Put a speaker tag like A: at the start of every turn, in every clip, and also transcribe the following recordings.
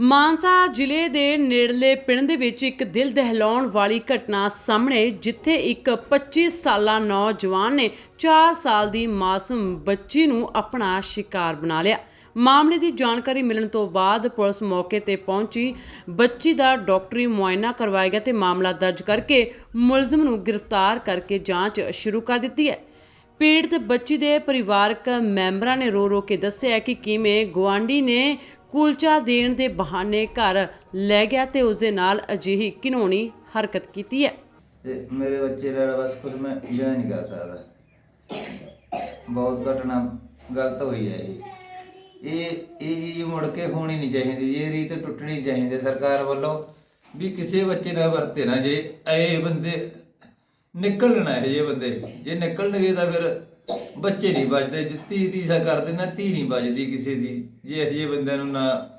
A: ਮਾਨਸਾ ਜ਼ਿਲ੍ਹੇ ਦੇ ਨੇੜਲੇ ਪਿੰਡ ਦੇ ਵਿੱਚ ਇੱਕ ਦਿਲ ਦਹਿਲਾਉਣ ਵਾਲੀ ਘਟਨਾ ਸਾਹਮਣੇ, ਜਿੱਥੇ ਇੱਕ 25 ਸਾਲਾ ਨੌਜਵਾਨ ਨੇ 4 ਸਾਲ ਦੀ ਮਾਸੂਮ ਬੱਚੀ ਨੂੰ ਆਪਣਾ ਸ਼ਿਕਾਰ ਬਣਾ ਲਿਆ। ਮਾਮਲੇ ਦੀ ਜਾਣਕਾਰੀ ਮਿਲਣ ਤੋਂ ਬਾਅਦ ਪੁਲਿਸ ਮੌਕੇ ਤੇ ਪਹੁੰਚੀ। ਬੱਚੀ ਦਾ ਡਾਕਟਰੀ ਮੁਆਇਨਾ ਕਰਵਾਇਆ ਗਿਆ ਤੇ ਮਾਮਲਾ ਦਰਜ ਕਰਕੇ ਮੁਲਜ਼ਮ ਨੂੰ ਗ੍ਰਿਫਤਾਰ ਕਰਕੇ ਜਾਂਚ ਸ਼ੁਰੂ ਕਰ ਦਿੱਤੀ ਹੈ। ਪੀੜਤ ਬੱਚੀ ਦੇ ਪਰਿਵਾਰਕ ਮੈਂਬਰਾਂ ਨੇ ਰੋ ਰੋ ਕੇ ਦੱਸਿਆ ਕਿ ਕਿਵੇਂ ਗੁਆਂਢੀ ਨੇ ਕੁਲਚਾ ਦੇਣ ਦੇ ਬਹਾਨੇ ਘਰ ਲੈ ਗਿਆ ਤੇ ਉਸ ਦੇ ਨਾਲ ਅਜਿਹੀ ਘਿਨੌਣੀ ਹਰਕਤ ਕੀਤੀ ਹੈ।
B: ਤੇ ਮੇਰੇ ਬੱਚੇ ਦਾ ਬਸ ਕੁਝ ਮੈਂ ਇੰਜੋਏ ਨਹੀਂ ਕਰ ਸਕਦਾ। ਬਹੁਤ ਘਟਨਾ ਗਲਤ ਹੋਈ ਹੈ ਇਹ। ਇਹ ਇਹ ਚੀਜ਼ ਮੁੜ ਕੇ ਹੋਣੀ ਨਹੀਂ ਚਾਹੀਦੀ ਜੀ। ਇਹ ਰੀਤ ਟੁੱਟਣੀ ਚਾਹੀਦੀ ਸਰਕਾਰ ਵੱਲੋਂ ਵੀ ਕਿਸੇ ਬੱਚੇ ਨਾਲ ਵਰਤੇ ਨਾ ਜੇ। ਇਹ ਬੰਦੇ ਨਿਕਲਣਾ, ਇਹ ਜੇ ਬੰਦੇ। ਜੇ ਨਿਕਲਣਗੇ ਤਾਂ ਫਿਰ ਬੱਚੇ ਨਹੀਂ ਬਚਦੇ, ਜੇ ਧੀ ਧੀਸਾ ਕਰਦੇ ਨਾ ਧੀ ਨਹੀਂ ਬਚਦੀ ਕਿਸੇ ਦੀ। ਜੇ ਇਹ ਜਿਹੇ ਬੰਦਿਆਂ ਨੂੰ ਨਾ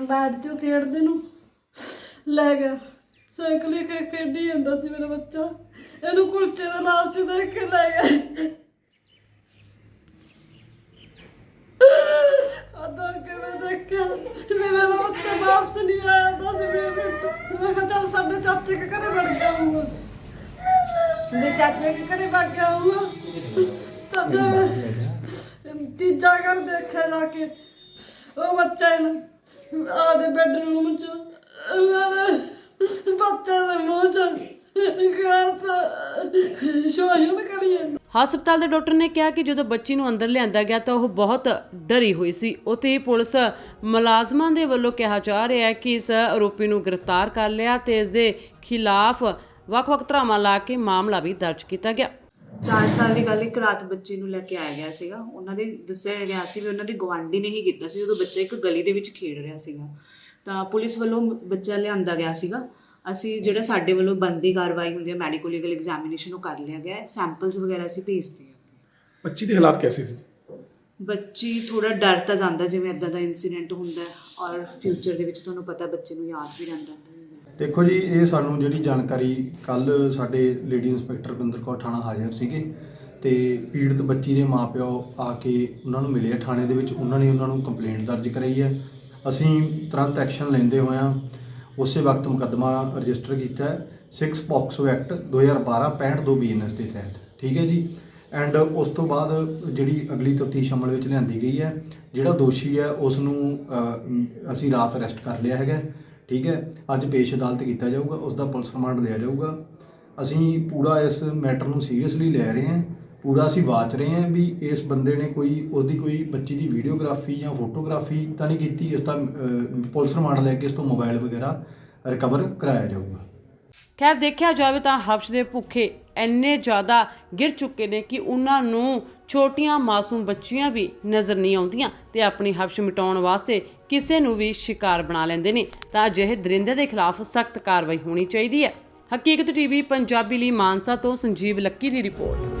C: ਬਾਅਦ ਚੋਂ ਖੇਡਦੇ ਨੂੰ। ਲੈ ਗਿਆ। ਸਾਈਕਲ ਹੀ ਖੇ- ਖੇਡੀ ਜਾਂਦਾ ਸੀ ਮੇਰਾ ਬੱਚਾ। ਇਹਨੂੰ ਕੁਲਚੇ ਦਾ ਲਾਲਚ ਦੇਖ ਕੇ ਲੈ ਗਿਆ। ਅਦਾ ਕਿਵੇਂ ਦੇਖਿਆ ਵੀ ਮੇਰਾ ਬੱਚਾ ਵਾਪਸ ਨਹੀਂ ਆਇਆ ਤਾਂ ਸੀ ਮੇਰੇ ਮੈਂ ਕਿਹਾ ਚੱਲ ਸਾਡੇ ਚਾਚੇ ਕੇ ਘਰੇ ਵੜ ਗਿਆ ਹੂੰ ਦੇ ਚਾਚੇ ਕੇ ਘਰੇ ਵੜ ਗਿਆ ਹੂੰ ਤੀਜਾ ਘਰ ਦੇਖਿਆ ਜਾ ਕੇ। ਉਹ ਬੱਚਾ ਇਹਨੂੰ ਆਦੇ ਬੈਡਰੂਮ ਚ ਮੇਰੇ ਬੱਚੇ ਦੇ ਮੂੰਹ ਚ ਕਰਤਾ ਸ਼ੋਸ਼ਣ ਕਰੀ
A: ਹਸਪਤਾਲ ਦੇ ਡਾਕਟਰ ਨੇ ਕਿਹਾ ਕਿ ਜਦੋਂ ਬੱਚੀ ਨੂੰ ਅੰਦਰ ਲਿਆਂਦਾ ਗਿਆ ਤਾਂ ਉਹ ਬਹੁਤ ਡਰੀ ਹੋਈ ਸੀ। ਉਥੇ ਹੀ ਪੁਲਿਸ ਮੁਲਾਜ਼ਮਾਂ ਦੇ ਵੱਲੋਂ ਕਿਹਾ ਜਾ ਰਿਹਾ ਹੈ ਕਿ ਇਸ ਆਰੋਪੀ ਨੂੰ ਗ੍ਰਿਫਤਾਰ ਕਰ ਲਿਆ ਤੇ ਇਸ ਦੇ ਖਿਲਾਫ ਵੱਖ-ਵੱਖ ਧਾਰਾਵਾਂ ਲਾ ਕੇ ਮਾਮਲਾ ਵੀ ਦਰਜ ਕੀਤਾ ਗਿਆ।
D: 4 ਸਾਲ ਦੀ ਗੱਲ ਇੱਕ ਰਾਤ ਬੱਚੇ ਨੂੰ ਲੈ ਕੇ ਆਇਆ ਗਿਆ ਸੀਗਾ। ਉਹਨਾਂ ਦੇ ਦੱਸਿਆ ਗਿਆ ਸੀ ਵੀ ਉਹਨਾਂ ਦੀ ਗਵਾਂਢੀ ਨੇ ਹੀ ਕੀਤਾ ਸੀ ਜਦੋਂ ਬੱਚਾ ਇੱਕ ਗਲੀ ਦੇ ਵਿੱਚ ਖੇਡ ਰਿਹਾ ਸੀਗਾ। ਤਾਂ ਪੁਲਿਸ ਵੱਲੋਂ ਬੱਚਾ ਲਿਆਂਦਾ ਗਿਆ ਸੀਗਾ। ਅਸੀਂ ਜਿਹੜਾ ਸਾਡੇ ਵੱਲੋਂ ਬੰਦੀ ਕਾਰਵਾਈ ਹੁੰਦੀ ਹੈ ਮੈਡੀਕਲ ਲੀਗਲ ਐਗਜ਼ਾਮੀਨੇਸ਼ਨ ਉਹ ਕਰ ਲਿਆ ਗਿਆ ਸੈਂਪਲਸ ਵਗੈਰਾ ਅਸੀਂ ਭੇਜਦੇ ਹਾਂ।
E: ਬੱਚੀ ਦੇ ਹਾਲਾਤ ਕੈਸੇ ਸੀ?
D: ਬੱਚੀ ਥੋੜਾ ਡਰ ਤਾਂ ਜਾਂਦਾ ਜਿਵੇਂ ਇਦਾਂ ਦਾ ਇਨਸੀਡੈਂਟ ਹੁੰਦਾ ਔਰ ਫਿਊਚਰ ਦੇ ਵਿੱਚ ਤੁਹਾਨੂੰ ਪਤਾ ਬੱਚੇ ਨੂੰ ਯਾਦ ਵੀ ਰਹਿੰਦਾ ਹੁੰਦਾ ਹੈ।
F: ਦੇਖੋ ਜੀ, ਇਹ ਸਾਨੂੰ ਜਿਹੜੀ ਜਾਣਕਾਰੀ ਕੱਲ ਸਾਡੇ ਲੇਡੀ ਇੰਸਪੈਕਟਰ ਬਿੰਦਰ ਕੌਰ ਥਾਣਾ ਹਾਜ਼ਰ ਸੀਗੇ ਤੇ ਪੀੜਤ ਬੱਚੀ ਦੇ ਮਾਪਿਓ ਆ ਕੇ ਉਹਨਾਂ ਨੂੰ ਮਿਲੇ ਥਾਣੇ ਦੇ ਵਿੱਚ। ਉਹਨਾਂ ਨੇ ਉਹਨਾਂ ਨੂੰ ਕੰਪਲੇਂਟ ਦਰਜ ਕਰਾਈ ਹੈ। ਅਸੀਂ ਤੁਰੰਤ ਐਕਸ਼ਨ ਲੈਂਦੇ ਹੋਇਆਂ ਉਸੇ ਵਕਤ ਮੁਕੱਦਮਾ ਰਜਿਸਟਰ ਕੀਤਾ ਹੈ। 6 ਪੌਕਸੋ ਐਕਟ 2012 62 ਬੀਐਨਐਸ ਦੇ ਤਹਿਤ। ਠੀਕ ਹੈ ਜੀ? ਐਂਡ ਉਸ ਤੋਂ ਬਾਅਦ ਜਿਹੜੀ ਅਗਲੀ ਤਫਤੀਸ਼ ਅਮਲ ਵਿੱਚ ਲਿਆਂਦੀ ਗਈ ਹੈ, ਜਿਹੜਾ ਦੋਸ਼ੀ ਹੈ ਉਸ ਨੂੰ ਅਸੀਂ ਰਾਤ ਅਰੈਸਟ ਕਰ ਲਿਆ ਹੈਗਾ ਠੀਕ ਹੈ? ਅੱਜ ਪੇਸ਼ ਅਦਾਲਤ ਕੀਤਾ ਜਾਊਗਾ ਉਸ ਦਾ ਪੁਲਿਸ ਰਿਮਾਂਡ ਲਿਆ ਜਾਊਗਾ। ਅਸੀਂ ਪੂਰਾ ਇਸ ਮੈਟਰ ਨੂੰ ਸੀਰੀਅਸਲੀ ਲੈ ਰਹੇ ਹਾਂ। ਪੂਰਾ ਅਸੀਂ ਵਾਚ ਰਹੇ ਹਾਂ ਵੀ ਇਸ ਬੰਦੇ ਨੇ ਕੋਈ, ਉਹਦੀ ਕੋਈ ਬੱਚੀ ਦੀ ਵੀਡੀਓਗ੍ਰਾਫੀ ਜਾਂ ਫੋਟੋਗ੍ਰਾਫੀ ਤਾਂ ਨਹੀਂ ਕੀਤੀ, ਇਸ ਦਾ ਪੁਲਿਸ ਰਿਮਾਂਡ ਲੈ ਕੇ ਇਸ ਤੋਂ ਮੋਬਾਈਲ ਵਗੈਰਾ ਰਿਕਵਰ ਕਰਾਇਆ ਜਾਊਗਾ।
A: ਖੈਰ, ਦੇਖਿਆ ਜਾਵੇ ਤਾਂ ਹਬਸ਼ ਦੇ ਭੁੱਖੇ ਇੰਨੇ ਜ਼ਿਆਦਾ ਗਿਰ ਚੁੱਕੇ ਨੇ ਕਿ ਉਹਨਾਂ ਨੂੰ ਛੋਟੀਆਂ ਮਾਸੂਮ ਬੱਚੀਆਂ ਵੀ ਨਜ਼ਰ ਨਹੀਂ ਆਉਂਦੀਆਂ ਤੇ ਆਪਣੀ ਹਬਸ਼ ਮਿਟਾਉਣ ਵਾਸਤੇ ਕਿਸੇ ਨੂੰ ਵੀ ਸ਼ਿਕਾਰ ਬਣਾ ਲੈਂਦੇ ਨੇ। ਤਾਂ ਅਜਿਹੇ ਦਰਿੰਦੇ ਦੇ ਖਿਲਾਫ ਸਖਤ ਕਾਰਵਾਈ ਹੋਣੀ ਚਾਹੀਦੀ ਹੈ। ਹਕੀਕਤ ਟੀਵੀ, ਪੰਜਾਬੀ ਲਈ ਮਾਨਸਾ ਤੋਂ ਸੰਜੀਵ ਲੱਕੀ ਦੀ ਰਿਪੋਰਟ।